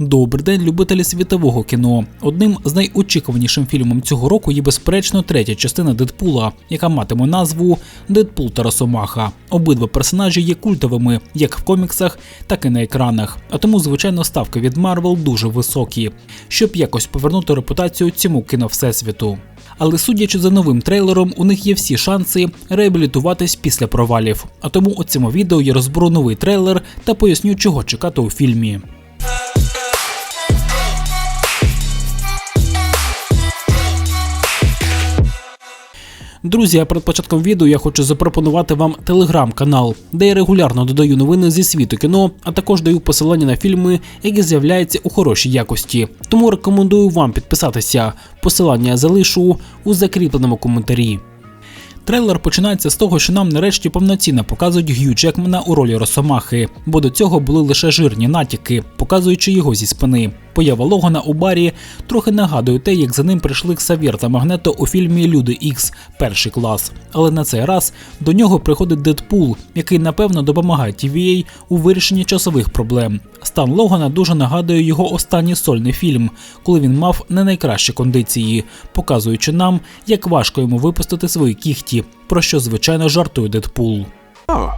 Добрий день, любителі світового кіно. Одним з найочікуванішим фільмом цього року є безперечно третя частина Дедпула, яка матиме назву Дедпул та Росомаха. Обидва персонажі є культовими як в коміксах, так і на екранах. А тому, звичайно, ставки від Марвел дуже високі, щоб якось повернути репутацію цьому кіно всесвіту. Але судячи за новим трейлером, у них є всі шанси реабілітуватись після провалів. А тому у цьому відео я розберу новий трейлер та поясню, чого чекати у фільмі. Друзі, а перед початком відео я хочу запропонувати вам телеграм-канал, де я регулярно додаю новини зі світу кіно, а також даю посилання на фільми, які з'являються у хорошій якості. Тому рекомендую вам підписатися. Посилання залишу у закріпленому коментарі. Трейлер починається з того, що нам нарешті повноцінно показують Г'ю Джекмана у ролі Росомахи, бо до цього були лише жирні натяки, показуючи його зі спини. Поява Логана у барі трохи нагадує те, як за ним прийшли Ксавір та Магнето у фільмі Люди Ікс перший клас. Але на цей раз до нього приходить Дедпул, який напевно допомагає TVA у вирішенні часових проблем. Стан Логана дуже нагадує його останній сольний фільм, коли він мав не найкращі кондиції, показуючи нам, як важко йому випустити свої кіхті, про що звичайно жартує Дедпул. О,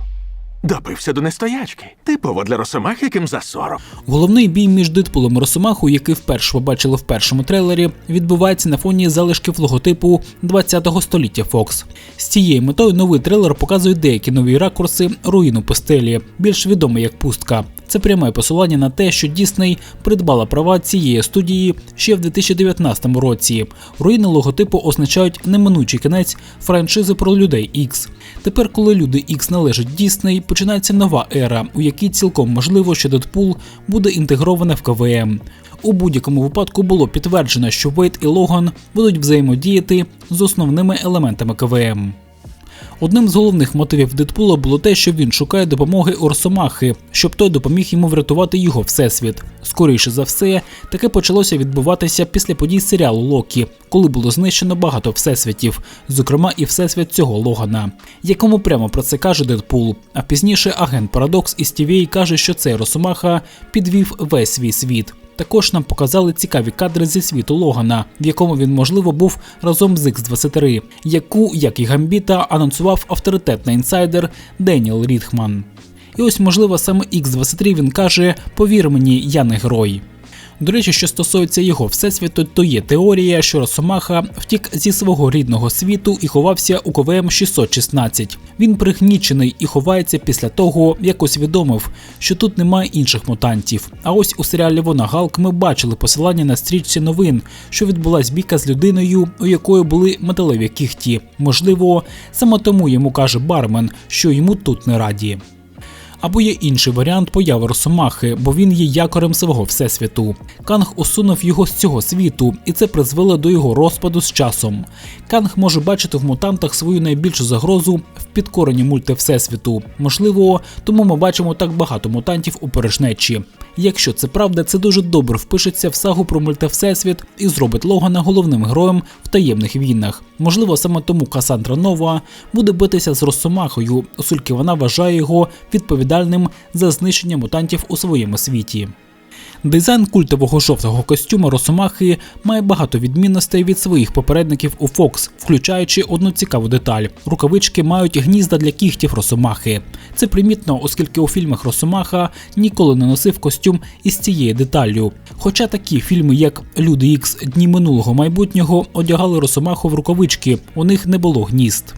допився до нестоячки. Типово для росомах, яким за 40. Головний бій між Дедпулом і Росомахою, який вперше побачили в першому трейлері, відбувається на фоні залишків логотипу 20-го століття Fox. З цією метою новий трейлер показує деякі нові ракурси руїну пустелі, більш відомий як пустка. Це пряме посилання на те, що Дісней придбала права цієї студії ще в 2019 році. Руїни логотипу означають неминучий кінець франшизи про людей X. Тепер, коли люди X належать Дісней, починається нова ера, у якій цілком можливо, що Дедпул буде інтегроване в КВМ. У будь-якому випадку було підтверджено, що Вейт і Логан будуть взаємодіяти з основними елементами КВМ. Одним з головних мотивів Дедпула було те, що він шукає допомоги у Росомахи, щоб той допоміг йому врятувати його всесвіт. Скоріше за все, таке почалося відбуватися після подій серіалу Локі, коли було знищено багато всесвітів, зокрема і всесвіт цього Логана, якому прямо про це каже Дедпул. А пізніше агент Парадокс із TVA каже, що цей Росомаха підвів весь свій світ. Також нам показали цікаві кадри зі світу Логана, в якому він, можливо, був разом з X-23, яку, як і Гамбіта, анонсував авторитетний інсайдер Деніел Рідхман. І ось, можливо, саме X-23 він каже: Повір мені, я не герой. До речі, що стосується його всесвіту, то є теорія, що Росомаха втік зі свого рідного світу і ховався у КВМ 616. Він пригнічений і ховається після того, як усвідомив, що тут немає інших мутантів. А ось у серіалі Вона Галк ми бачили посилання на стрічці новин, що відбулась бійка з людиною, у якої були металеві кіхті. Можливо, саме тому йому каже бармен, що йому тут не раді. Або є інший варіант появи Росомахи, бо він є якорем свого всесвіту. Канг усунув його з цього світу, і це призвело до його розпаду з часом. Канг може бачити в мутантах свою найбільшу загрозу в підкоренні мультивсесвіту. Можливо, тому ми бачимо так багато мутантів у порожнечі. Якщо це правда, це дуже добре впишеться в сагу про мультивсесвіт і зробить Логана головним героєм в таємних війнах. Можливо, саме тому Касандра Нова буде битися з Росомахою, оскільки вона вважає його відповідальним за знищення мутантів у своєму світі. Дизайн культового жовтого костюма Росомахи має багато відмінностей від своїх попередників у Fox, включаючи одну цікаву деталь: рукавички мають гнізда для кігтів Росомахи. Це примітно, оскільки у фільмах Росомаха ніколи не носив костюм із цією деталлю. Хоча такі фільми, як Люди Ікс Дні минулого майбутнього, одягали Росомаху в рукавички, у них не було гнізд.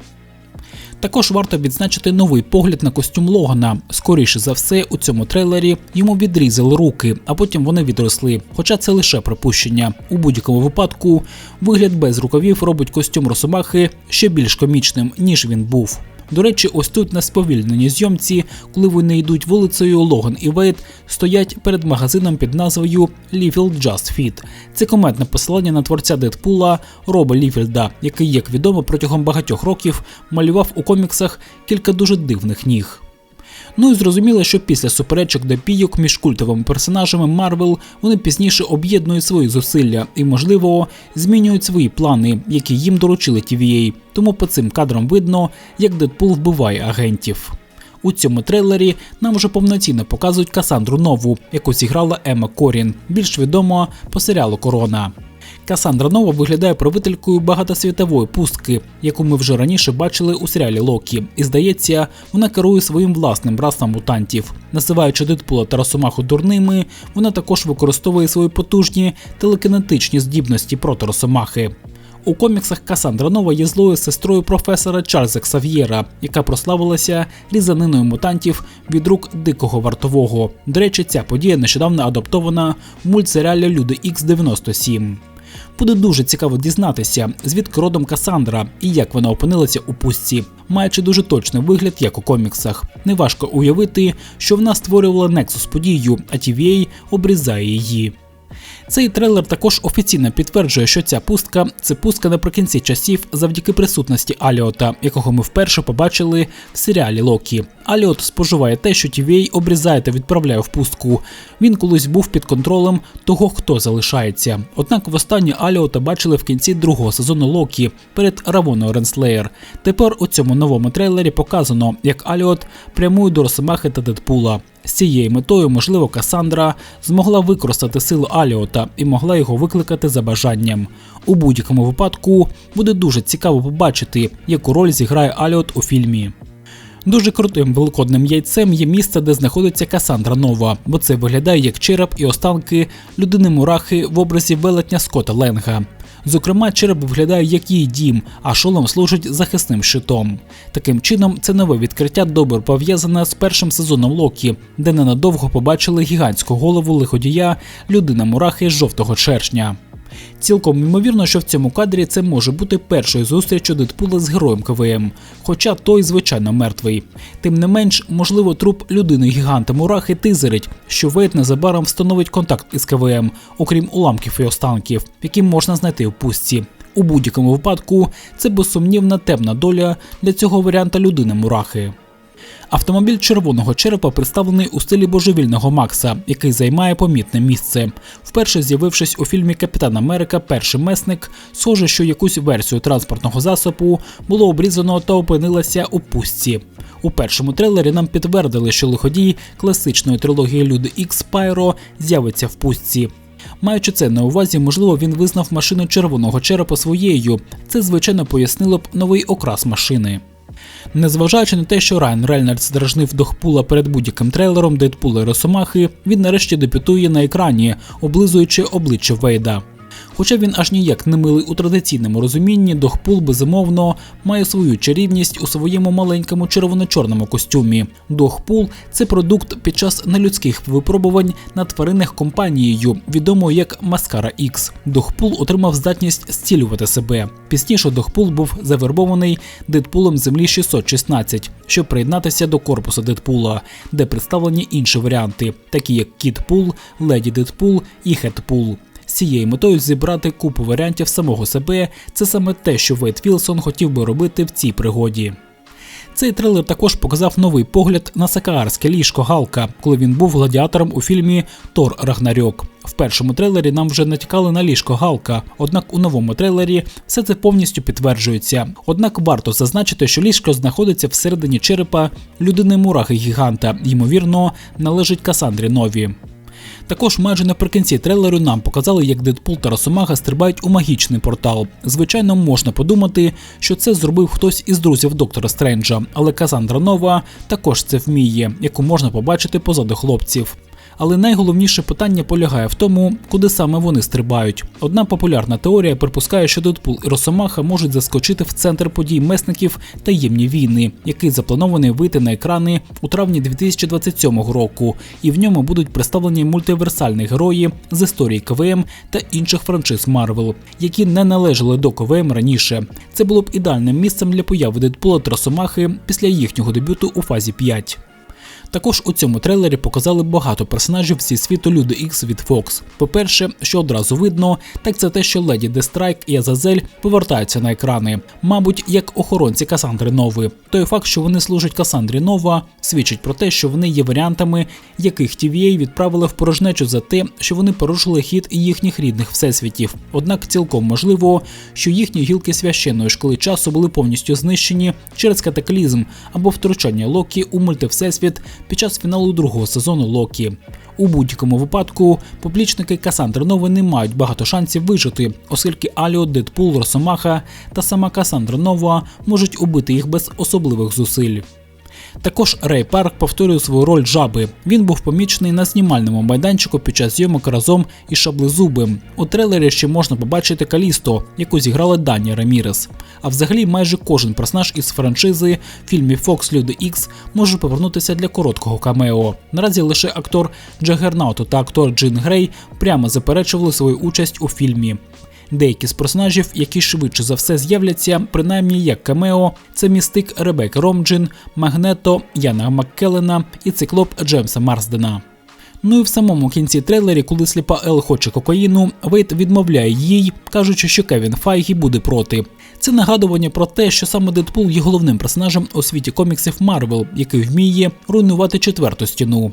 Також варто відзначити новий погляд на костюм Логана. Скоріше за все, у цьому трейлері йому відрізали руки, а потім вони відросли. Хоча це лише припущення. У будь-якому випадку вигляд без рукавів робить костюм Росомахи ще більш комічним, ніж він був. До речі, ось тут на сповільненій зйомці, коли вони йдуть вулицею, Логан і Вейт стоять перед магазином під назвою Ліфілд Just Fit. Це коментне посилання на творця Дедпула Роба Ліфілда, який, як відомо, протягом багатьох років малював у коміксах кілька дуже дивних ніг. Ну і зрозуміло, що після суперечок до пійок між культовими персонажами Марвел вони пізніше об'єднують свої зусилля і, можливо, змінюють свої плани, які їм доручили TVA. Тому по цим кадрам видно, як Дедпул вбиває агентів. У цьому трейлері нам вже повноцінно показують Касандру Нову, яку зіграла Ема Корін, більш відома по серіалу Корона. Касандра Нова виглядає правителькою багатосвітової пустки, яку ми вже раніше бачили у серіалі Локі, і здається, вона керує своїм власним расом мутантів. Називаючи Дедпула та Росомаху дурними, вона також використовує свої потужні телекінетичні здібності проти Росомахи. У коміксах Касандра Нова є злою сестрою професора Чарльза Ксав'єра, яка прославилася різаниною мутантів від рук дикого вартового. До речі, ця подія нещодавно адаптована в мультсеріалі Люди Ікс 97 Буде дуже цікаво дізнатися, звідки родом Касандра і як вона опинилася у пустці, маючи дуже точний вигляд, як у коміксах. Неважко уявити, що вона створювала Nexus подію, а TVA обрізає її. Цей трейлер також офіційно підтверджує, що ця пустка це пустка наприкінці часів завдяки присутності Аліота, якого ми вперше побачили в серіалі Локі. Аліот споживає те, що TVA обрізає та відправляє в пустку. Він колись був під контролем того, хто залишається. Однак востаннє Аліота бачили в кінці другого сезону Локі перед Равоною Ренслеєр. Тепер у цьому новому трейлері показано, як Аліот прямує до Росомахи та Дедпула. З цією метою, можливо, Касандра змогла використати силу Аліота і могла його викликати за бажанням. У будь-якому випадку буде дуже цікаво побачити, яку роль зіграє Аліот у фільмі. Дуже крутим великодним яйцем є місце, де знаходиться Касандра Нова, бо це виглядає як череп і останки людини мурахи в образі велетня Скота Ленга. Зокрема, череп виглядає як її дім, а шолом служить захисним щитом. Таким чином, це нове відкриття добре пов'язане з першим сезоном Локі, де ненадовго побачили гігантську голову лиходія людина мурахи жовтого чершня. Цілком ймовірно, що в цьому кадрі це може бути першою зустрічю Дедпула з героєм КВМ, хоча той, звичайно, мертвий. Тим не менш, можливо, труп людини гіганта Мурахи тизерить, що Вейт незабаром встановить контакт із КВМ, окрім уламків і останків, які можна знайти в пустці. У будь-якому випадку це безсумнівна темна доля для цього варіанта людини Мурахи. Автомобіль червоного черепа представлений у стилі божевільного Макса, який займає помітне місце. Вперше з'явившись у фільмі Капітан Америка, перший месник, схоже, що якусь версію транспортного засобу було обрізано та опинилася у пустці. У першому трейлері нам підтвердили, що лиходій класичної трилогії Люди Ікс Пайро з'явиться в пустці. Маючи це на увазі, можливо, він визнав машину червоного черепа своєю. Це звичайно пояснило б новий окрас машини. Незважаючи на те, що Райан Рейнольдс дражнив Дохпула перед будь-яким трейлером Дедпула і Росомахи, він нарешті депютує на екрані, облизуючи обличчя Вейда. Хоча він аж ніяк не милий у традиційному розумінні, Дохпул безумовно має свою чарівність у своєму маленькому червоно-чорному костюмі. Дохпул це продукт під час нелюдських випробувань над тваринних компанією, відомою як Маскара X. Дохпул отримав здатність зцілювати себе. Пізніше Дохпул був завербований Дедпулом Землі 616, щоб приєднатися до корпусу Дедпула, де представлені інші варіанти, такі як Кітпул, Леді Дедпул і Хетпул. Цією метою зібрати купу варіантів самого себе це саме те, що Вейт Вілсон хотів би робити в цій пригоді. Цей трилер також показав новий погляд на сакаарське ліжко Галка, коли він був гладіатором у фільмі Тор Рагнарьок. В першому трейлері нам вже натякали на ліжко Галка, однак у новому трейлері все це повністю підтверджується. Однак варто зазначити, що ліжко знаходиться всередині черепа людини мурахи гіганта, ймовірно, належить Касандрі Нові. Також майже наприкінці трейлеру нам показали, як Дедпул та Росомаха стрибають у магічний портал. Звичайно, можна подумати, що це зробив хтось із друзів доктора Стренджа, але Касандра Нова також це вміє, яку можна побачити позаду хлопців. Але найголовніше питання полягає в тому, куди саме вони стрибають. Одна популярна теорія припускає, що Дедпул і Росомаха можуть заскочити в центр подій месників таємні війни, який запланований вийти на екрани у травні 2027 року, і в ньому будуть представлені мультиверсальні герої з історії КВМ та інших франшиз Марвел, які не належали до КВМ раніше. Це було б ідеальним місцем для появи Дедпула та Росомахи після їхнього дебюту у фазі 5. Також у цьому трейлері показали багато персонажів зі світу Люди Ікс від Fox. По-перше, що одразу видно, так це те, що леді Дестрайк і Азазель повертаються на екрани, мабуть, як охоронці Касандри Нови. Той факт, що вони служать Касандрі Нова, свідчить про те, що вони є варіантами, яких TVA відправили в порожнечу за те, що вони порушили хід їхніх рідних всесвітів. Однак цілком можливо, що їхні гілки священної школи часу були повністю знищені через катаклізм або втручання Локі у мультивсесвіт під час фіналу другого сезону Локі. У будь-якому випадку поплічники Касандри Нови не мають багато шансів вижити, оскільки Аліо, Дедпул, Росомаха та сама Касандра Нова можуть убити їх без особливих зусиль. Також Рей Парк повторює свою роль жаби. Він був помічений на знімальному майданчику під час зйомок разом із Шаблезубим. У трейлері ще можна побачити Калісто, яку зіграла Дані Рамірес. А взагалі, майже кожен персонаж із франшизи фільмі Fox Люди Ікс може повернутися для короткого камео. Наразі лише актор Джагернауту та актор Джин Грей прямо заперечували свою участь у фільмі. Деякі з персонажів, які швидше за все з'являться, принаймні як камео, це містик Ребекка Ромджин, Магнето Яна Маккелена і циклоп Джеймса Марсдена. Ну і в самому кінці трейлері, коли сліпа Ел хоче кокаїну, Вейт відмовляє їй, кажучи, що Кевін Файгі буде проти. Це нагадування про те, що саме Дедпул є головним персонажем у світі коміксів Марвел, який вміє руйнувати четверту стіну.